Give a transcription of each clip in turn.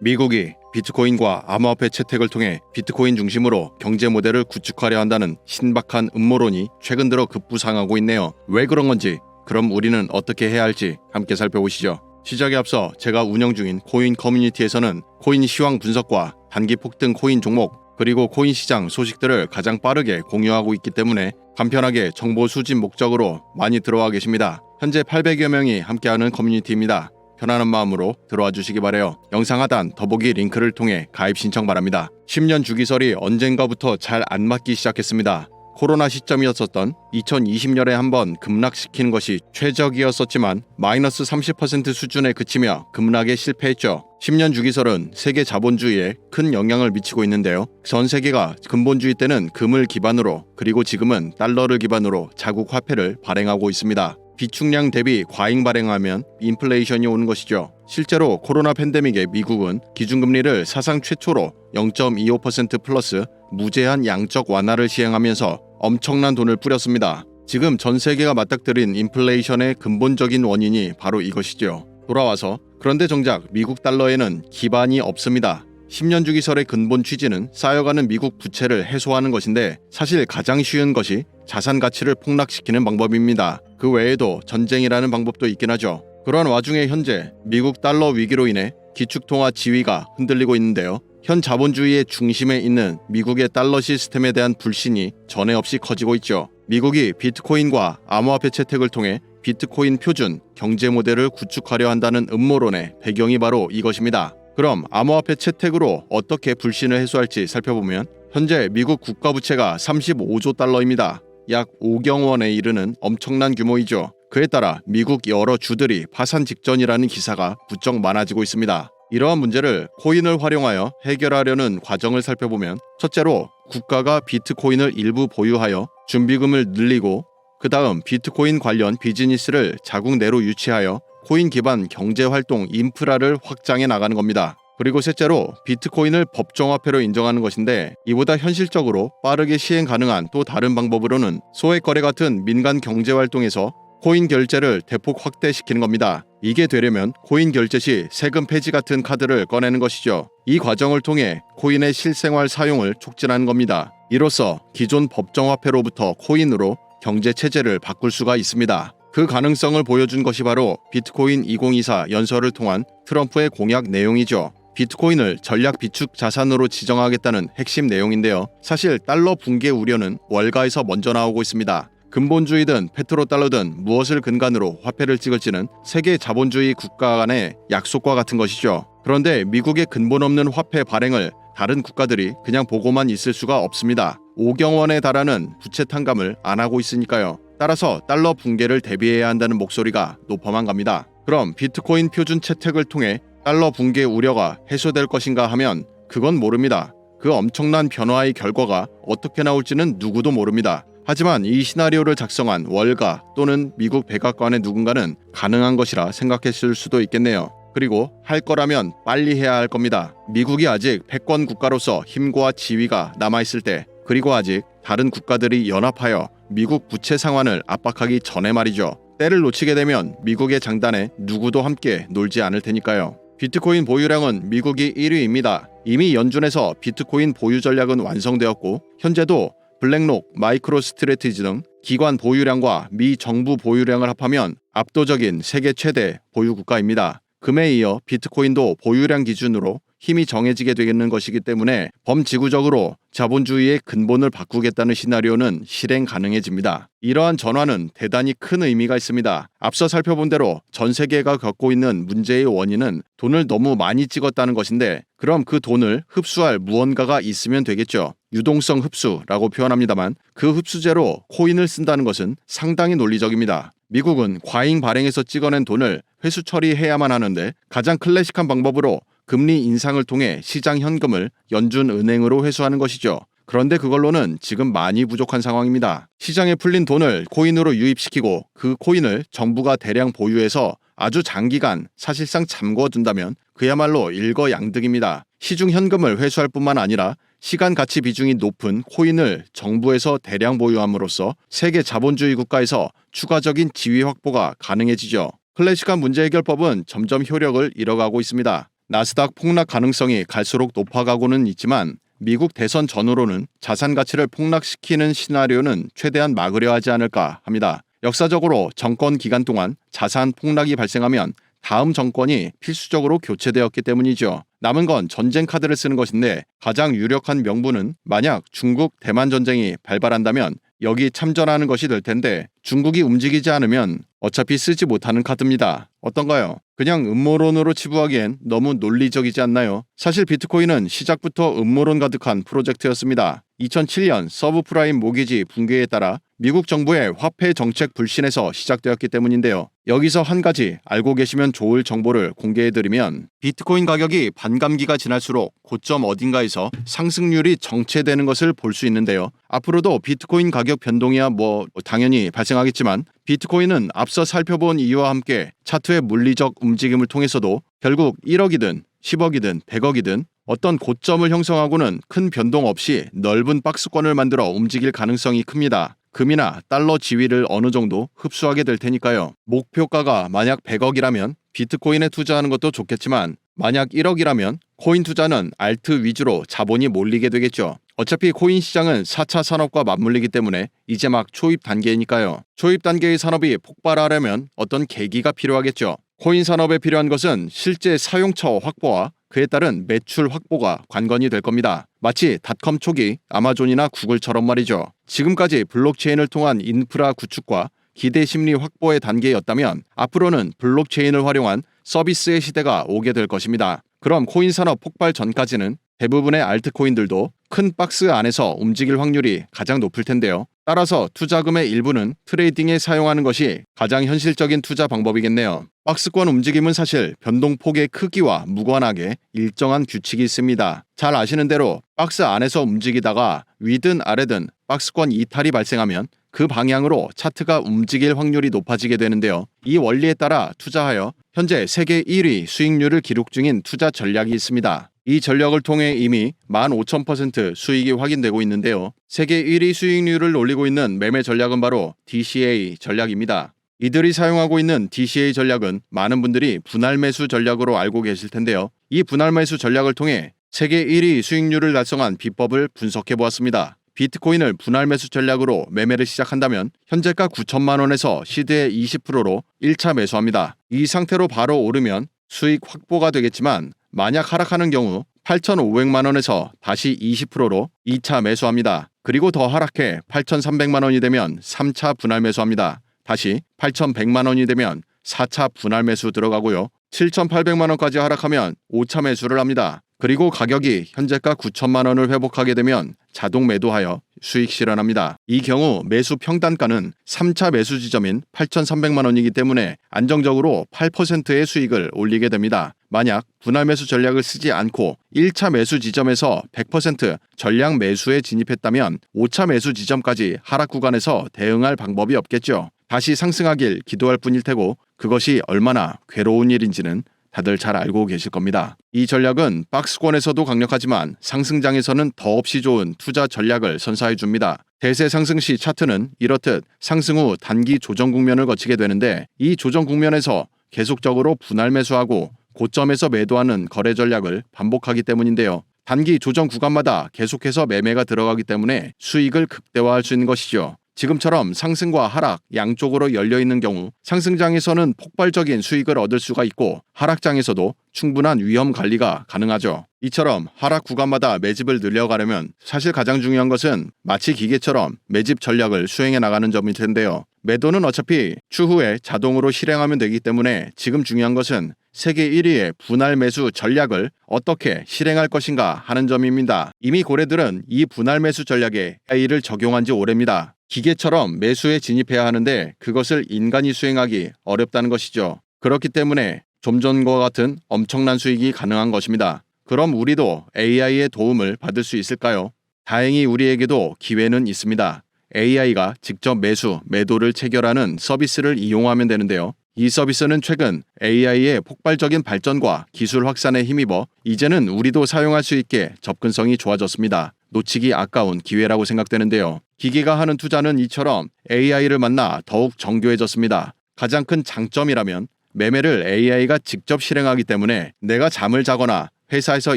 미국이 비트코인과 암호화폐 채택을 통해 비트코인 중심으로 경제 모델을 구축하려 한다는 신박한 음모론이 최근 들어 급부상하고 있네요. 왜 그런 건지, 그럼 우리는 어떻게 해야 할지 함께 살펴보시죠. 시작에 앞서 제가 운영 중인 코인 커뮤니티에서는 코인 시황 분석과 단기 폭등 코인 종목 그리고 코인 시장 소식들을 가장 빠르게 공유하고 있기 때문에 간편하게 정보 수집 목적으로 많이 들어와 계십니다. 현재 800여 명이 함께하는 커뮤니티입니다. 편안한 마음으로 들어와 주시기 바래요. 영상 하단 더보기 링크를 통해 가입 신청 바랍니다. 10년 주기설이 언젠가부터 잘 안 맞기 시작했습니다. 코로나 시점이었었던 2020년에 한번 급락시키는 것이 최적이었었지만 마이너스 30% 수준에 그치며 급락에 실패했죠. 10년 주기설은 세계 자본주의에 큰 영향을 미치고 있는데요. 전 세계가 근본주의 때는 금을 기반으로 그리고 지금은 달러를 기반으로 자국 화폐를 발행하고 있습니다. 비축량 대비 과잉 발행하면 인플레이션이 오는 것이죠. 실제로 코로나 팬데믹에 미국은 기준금리를 사상 최초로 0.25% 플러스 무제한 양적 완화를 시행하면서 엄청난 돈을 뿌렸습니다. 지금 전 세계가 맞닥뜨린 인플레이션의 근본적인 원인이 바로 이것이죠. 돌아와서 그런데 정작 미국 달러에는 기반이 없습니다. 10년 주기설의 근본 취지는 쌓여가는 미국 부채를 해소하는 것인데 사실 가장 쉬운 것이 자산 가치를 폭락시키는 방법입니다. 그 외에도 전쟁이라는 방법도 있긴 하죠. 그러한 와중에 현재 미국 달러 위기로 인해 기축통화 지위가 흔들리고 있는데요. 현 자본주의의 중심에 있는 미국의 달러 시스템에 대한 불신이 전에 없이 커지고 있죠. 미국이 비트코인과 암호화폐 채택을 통해 비트코인 표준 경제 모델을 구축하려 한다는 음모론의 배경이 바로 이것입니다. 그럼 암호화폐 채택으로 어떻게 불신을 해소할지 살펴보면 현재 미국 국가 부채가 35조 달러입니다. 약 5경 원에 이르는 엄청난 규모이죠. 그에 따라 미국 여러 주들이 파산 직전이라는 기사가 부쩍 많아지고 있습니다. 이러한 문제를 코인을 활용하여 해결하려는 과정을 살펴보면 첫째로 국가가 비트코인을 일부 보유하여 준비금을 늘리고 그 다음 비트코인 관련 비즈니스를 자국 내로 유치하여 코인 기반 경제 활동 인프라를 확장해 나가는 겁니다. 그리고 셋째로 비트코인을 법정화폐로 인정하는 것인데 이보다 현실적으로 빠르게 시행 가능한 또 다른 방법으로는 소액 거래 같은 민간 경제 활동에서 코인 결제를 대폭 확대시키는 겁니다. 이게 되려면 코인 결제 시 세금 폐지 같은 카드를 꺼내는 것이죠. 이 과정을 통해 코인의 실생활 사용을 촉진하는 겁니다. 이로써 기존 법정화폐로부터 코인으로 경제 체제를 바꿀 수가 있습니다. 그 가능성을 보여준 것이 바로 비트코인 2024 연설을 통한 트럼프의 공약 내용이죠. 비트코인을 전략 비축 자산으로 지정하겠다는 핵심 내용인데요. 사실 달러 붕괴 우려는 월가에서 먼저 나오고 있습니다. 근본주의든 페트로달러든 무엇을 근간으로 화폐를 찍을지는 세계 자본주의 국가 간의 약속과 같은 것이죠. 그런데 미국의 근본 없는 화폐 발행을 다른 국가들이 그냥 보고만 있을 수가 없습니다. 5경 원에 달하는 부채 탕감을 안 하고 있으니까요. 따라서 달러 붕괴를 대비해야 한다는 목소리가 높아만 갑니다. 그럼 비트코인 표준 채택을 통해 달러 붕괴 우려가 해소될 것인가 하면 그건 모릅니다. 그 엄청난 변화의 결과가 어떻게 나올지는 누구도 모릅니다. 하지만 이 시나리오를 작성한 월가 또는 미국 백악관의 누군가는 가능한 것이라 생각했을 수도 있겠네요. 그리고 할 거라면 빨리 해야 할 겁니다. 미국이 아직 패권 국가로서 힘과 지위가 남아있을 때, 그리고 아직 다른 국가들이 연합하여 미국 부채 상환을 압박하기 전에 말이죠. 때를 놓치게 되면 미국의 장단에 누구도 함께 놀지 않을 테니까요. 비트코인 보유량은 미국이 1위입니다. 이미 연준에서 비트코인 보유 전략은 완성되었고 현재도 블랙록, 마이크로 스트레티지 등 기관 보유량과 미 정부 보유량을 합하면 압도적인 세계 최대 보유 국가입니다. 금에 이어 비트코인도 보유량 기준으로 힘이 정해지게 되겠는 것이기 때문에 범지구적으로 자본주의의 근본을 바꾸겠다는 시나리오는 실행 가능해집니다. 이러한 전환은 대단히 큰 의미가 있습니다. 앞서 살펴본 대로 전 세계가 겪고 있는 문제의 원인은 돈을 너무 많이 찍었다는 것인데 그럼 그 돈을 흡수할 무언가가 있으면 되겠죠. 유동성 흡수라고 표현합니다만 그 흡수제로 코인을 쓴다는 것은 상당히 논리적입니다. 미국은 과잉 발행해서 찍어낸 돈을 회수 처리해야만 하는데 가장 클래식한 방법으로 금리 인상을 통해 시장 현금을 연준 은행으로 회수하는 것이죠. 그런데 그걸로는 지금 많이 부족한 상황입니다. 시장에 풀린 돈을 코인으로 유입시키고 그 코인을 정부가 대량 보유해서 아주 장기간 사실상 잠궈둔다면 그야말로 일거양득입니다. 시중 현금을 회수할 뿐만 아니라 시간 가치 비중이 높은 코인을 정부에서 대량 보유함으로써 세계 자본주의 국가에서 추가적인 지위 확보가 가능해지죠. 클래식한 문제 해결법은 점점 효력을 잃어가고 있습니다. 나스닥 폭락 가능성이 갈수록 높아가고는 있지만 미국 대선 전후로는 자산 가치를 폭락시키는 시나리오는 최대한 막으려 하지 않을까 합니다. 역사적으로 정권 기간 동안 자산 폭락이 발생하면 다음 정권이 필수적으로 교체되었기 때문이죠. 남은 건 전쟁 카드를 쓰는 것인데 가장 유력한 명분은 만약 중국 대만 전쟁이 발발한다면 여기 참전하는 것이 될 텐데 중국이 움직이지 않으면 어차피 쓰지 못하는 카드입니다. 어떤가요? 그냥 음모론으로 치부하기엔 너무 논리적이지 않나요? 사실 비트코인은 시작부터 음모론 가득한 프로젝트였습니다. 2007년 서브프라임 모기지 붕괴에 따라 미국 정부의 화폐 정책 불신에서 시작되었기 때문인데요. 여기서 한 가지 알고 계시면 좋을 정보를 공개해드리면 비트코인 가격이 반감기가 지날수록 고점 어딘가에서 상승률이 정체되는 것을 볼 수 있는데요. 앞으로도 비트코인 가격 변동이야 뭐 당연히 발생하겠지만 비트코인은 앞서 살펴본 이유와 함께 차트의 물리적 움직임을 통해서도 결국 1억이든 10억이든 100억이든 어떤 고점을 형성하고는 큰 변동 없이 넓은 박스권을 만들어 움직일 가능성이 큽니다. 금이나 달러 지위를 어느 정도 흡수하게 될 테니까요. 목표가가 만약 100억이라면 비트코인에 투자하는 것도 좋겠지만 만약 1억이라면 코인 투자는 알트 위주로 자본이 몰리게 되겠죠. 어차피 코인 시장은 4차 산업과 맞물리기 때문에 이제 막 초입 단계니까요. 초입 단계의 산업이 폭발하려면 어떤 계기가 필요하겠죠. 코인 산업에 필요한 것은 실제 사용처 확보와 그에 따른 매출 확보가 관건이 될 겁니다. 마치 닷컴 초기 아마존이나 구글처럼 말이죠. 지금까지 블록체인을 통한 인프라 구축과 기대 심리 확보의 단계였다면 앞으로는 블록체인을 활용한 서비스의 시대가 오게 될 것입니다. 그럼 코인 산업 폭발 전까지는 대부분의 알트코인들도 큰 박스 안에서 움직일 확률이 가장 높을 텐데요. 따라서 투자금의 일부는 트레이딩에 사용하는 것이 가장 현실적인 투자 방법이겠네요. 박스권 움직임은 사실 변동폭의 크기와 무관하게 일정한 규칙이 있습니다. 잘 아시는 대로 박스 안에서 움직이다가 위든 아래든 박스권 이탈이 발생하면 그 방향으로 차트가 움직일 확률이 높아지게 되는데요. 이 원리에 따라 투자하여 현재 세계 1위 수익률을 기록 중인 투자 전략이 있습니다. 이 전략을 통해 이미 15,000% 수익이 확인되고 있는데요. 세계 1위 수익률을 올리고 있는 매매 전략은 바로 DCA 전략입니다. 이들이 사용하고 있는 DCA 전략은 많은 분들이 분할 매수 전략으로 알고 계실 텐데요. 이 분할 매수 전략을 통해 세계 1위 수익률을 달성한 비법을 분석해 보았습니다. 비트코인을 분할 매수 전략으로 매매를 시작한다면 현재가 9천만 원에서 시드의 20%로 1차 매수합니다. 이 상태로 바로 오르면 수익 확보가 되겠지만 만약 하락하는 경우 8,500만 원에서 다시 20%로 2차 매수합니다. 그리고 더 하락해 8,300만 원이 되면 3차 분할 매수합니다. 다시 8,100만 원이 되면 4차 분할 매수 들어가고요. 7,800만 원까지 하락하면 5차 매수를 합니다. 그리고 가격이 현재가 9천만 원을 회복하게 되면 자동 매도하여 수익 실현합니다. 이 경우 매수 평단가는 3차 매수 지점인 8,300만 원이기 때문에 안정적으로 8%의 수익을 올리게 됩니다. 만약 분할 매수 전략을 쓰지 않고 1차 매수 지점에서 100% 전량 매수에 진입했다면 5차 매수 지점까지 하락 구간에서 대응할 방법이 없겠죠. 다시 상승하길 기도할 뿐일 테고 그것이 얼마나 괴로운 일인지는 다들 잘 알고 계실 겁니다. 이 전략은 박스권에서도 강력하지만 상승장에서는 더없이 좋은 투자 전략을 선사해 줍니다. 대세 상승 시 차트는 이렇듯 상승 후 단기 조정 국면을 거치게 되는데 이 조정 국면에서 계속적으로 분할 매수하고 고점에서 매도하는 거래 전략을 반복하기 때문인데요. 단기 조정 구간마다 계속해서 매매가 들어가기 때문에 수익을 극대화할 수 있는 것이죠. 지금처럼 상승과 하락 양쪽으로 열려 있는 경우 상승장에서는 폭발적인 수익을 얻을 수가 있고 하락장에서도 충분한 위험 관리가 가능하죠. 이처럼 하락 구간마다 매집을 늘려가려면 사실 가장 중요한 것은 마치 기계처럼 매집 전략을 수행해 나가는 점일 텐데요. 매도는 어차피 추후에 자동으로 실행하면 되기 때문에 지금 중요한 것은 세계 1위의 분할 매수 전략을 어떻게 실행할 것인가 하는 점입니다. 이미 고래들은 이 분할 매수 전략에 AI를 적용한 지 오래입니다. 기계처럼 매수에 진입해야 하는데 그것을 인간이 수행하기 어렵다는 것이죠. 그렇기 때문에 좀 전과 같은 엄청난 수익이 가능한 것입니다. 그럼 우리도 AI의 도움을 받을 수 있을까요? 다행히 우리에게도 기회는 있습니다. AI가 직접 매수, 매도를 체결하는 서비스를 이용하면 되는데요. 이 서비스는 최근 AI의 폭발적인 발전과 기술 확산에 힘입어 이제는 우리도 사용할 수 있게 접근성이 좋아졌습니다. 놓치기 아까운 기회라고 생각되는데요. 기계가 하는 투자는 이처럼 AI를 만나 더욱 정교해졌습니다. 가장 큰 장점이라면 매매를 AI가 직접 실행하기 때문에 내가 잠을 자거나 회사에서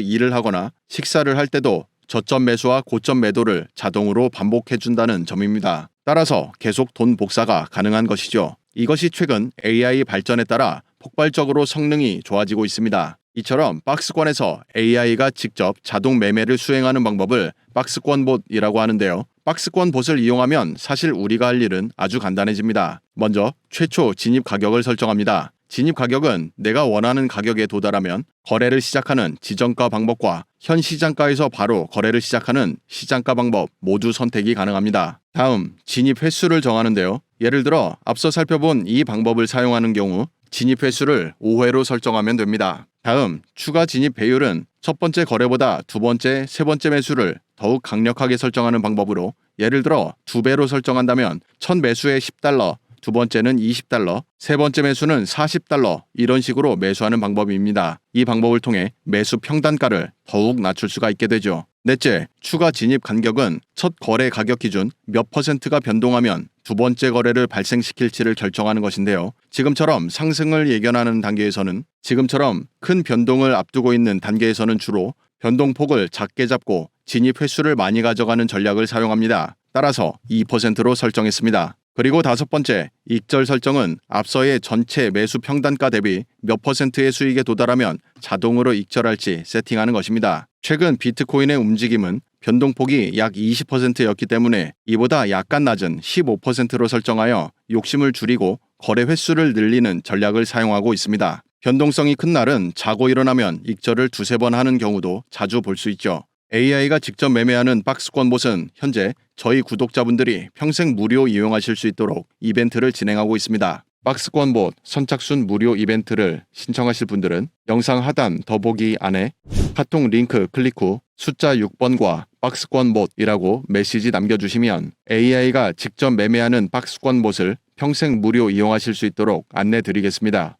일을 하거나 식사를 할 때도 저점 매수와 고점 매도를 자동으로 반복해 준다는 점입니다. 따라서 계속 돈 복사가 가능한 것이죠. 이것이 최근 AI 발전에 따라 폭발적으로 성능이 좋아지고 있습니다. 이처럼 박스권에서 AI가 직접 자동 매매를 수행하는 방법을 박스권봇이라고 하는데요. 박스권봇을 이용하면 사실 우리가 할 일은 아주 간단해집니다. 먼저 최초 진입 가격을 설정합니다. 진입 가격은 내가 원하는 가격에 도달하면 거래를 시작하는 지정가 방법과 현 시장가에서 바로 거래를 시작하는 시장가 방법 모두 선택이 가능합니다. 다음 진입 횟수를 정하는데요. 예를 들어 앞서 살펴본 이 방법을 사용하는 경우 진입 횟수를 5회로 설정하면 됩니다. 다음 추가 진입 배율은 첫 번째 거래보다 두 번째, 세 번째 매수를 더욱 강력하게 설정하는 방법으로 예를 들어 두 배로 설정한다면 첫 매수에 10달러, 두 번째는 20달러, 세 번째 매수는 40달러 이런 식으로 매수하는 방법입니다. 이 방법을 통해 매수 평단가를 더욱 낮출 수가 있게 되죠. 넷째, 추가 진입 간격은 첫 거래 가격 기준 몇 퍼센트가 변동하면 두 번째 거래를 발생시킬지를 결정하는 것인데요. 지금처럼 상승을 예견하는 단계에서는 지금처럼 큰 변동을 앞두고 있는 단계에서는 주로 변동폭을 작게 잡고 진입 횟수를 많이 가져가는 전략을 사용합니다. 따라서 2%로 설정했습니다. 그리고 다섯 번째, 익절 설정은 앞서의 전체 매수 평단가 대비 몇 퍼센트의 수익에 도달하면 자동으로 익절할지 세팅하는 것입니다. 최근 비트코인의 움직임은 변동폭이 약 20%였기 때문에 이보다 약간 낮은 15%로 설정하여 욕심을 줄이고 거래 횟수를 늘리는 전략을 사용하고 있습니다. 변동성이 큰 날은 자고 일어나면 익절을 두세 번 하는 경우도 자주 볼 수 있죠. AI가 직접 매매하는 박스권봇은 현재 저희 구독자분들이 평생 무료 이용하실 수 있도록 이벤트를 진행하고 있습니다. 박스권 봇 선착순 무료 이벤트를 신청하실 분들은 영상 하단 더보기 안에 카톡 링크 클릭 후 숫자 6번과 박스권 봇이라고 메시지 남겨주시면 AI가 직접 매매하는 박스권 봇을 평생 무료 이용하실 수 있도록 안내 드리겠습니다.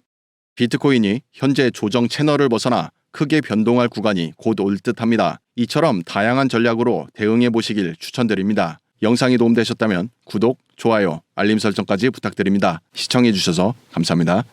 비트코인이 현재 조정 채널을 벗어나 크게 변동할 구간이 곧 올 듯합니다. 이처럼 다양한 전략으로 대응해 보시길 추천드립니다. 영상이 도움되셨다면 구독, 좋아요, 알림 설정까지 부탁드립니다. 시청해 주셔서 감사합니다.